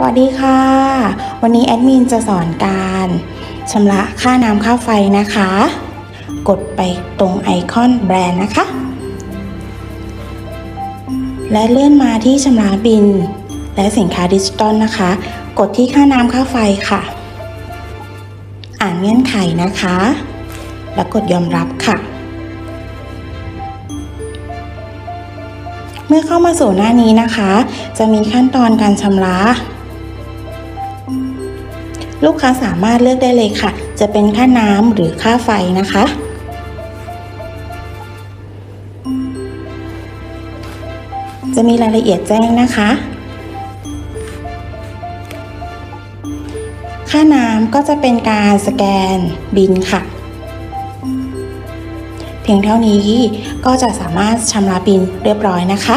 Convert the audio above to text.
สวัสดีค่ะ วันนี้แอดมินจะสอนการชำระค่าน้ำค่าไฟนะคะ กดไปตรงไอคอนแบรนด์นะคะ และเลื่อนมาที่ชำระบิน และสินค้าดิจิตอลนะคะ กดที่ค่าน้ำค่าไฟค่ะ อ่านเงื่อนไขนะคะ แล้วกดยอมรับค่ะ เมื่อเข้ามาสู่หน้านี้นะคะ จะมีขั้นตอนการชำระ ลูกค้าสามารถเลือกได้เลยค่ะ จะเป็นค่าน้ำหรือค่าไฟนะคะจะมีรายละเอียดแจ้งนะคะ ค่าน้ำก็จะเป็นการสแกนบินค่ะ เพียงเท่านี้ก็จะสามารถชำระบินเรียบร้อยนะคะ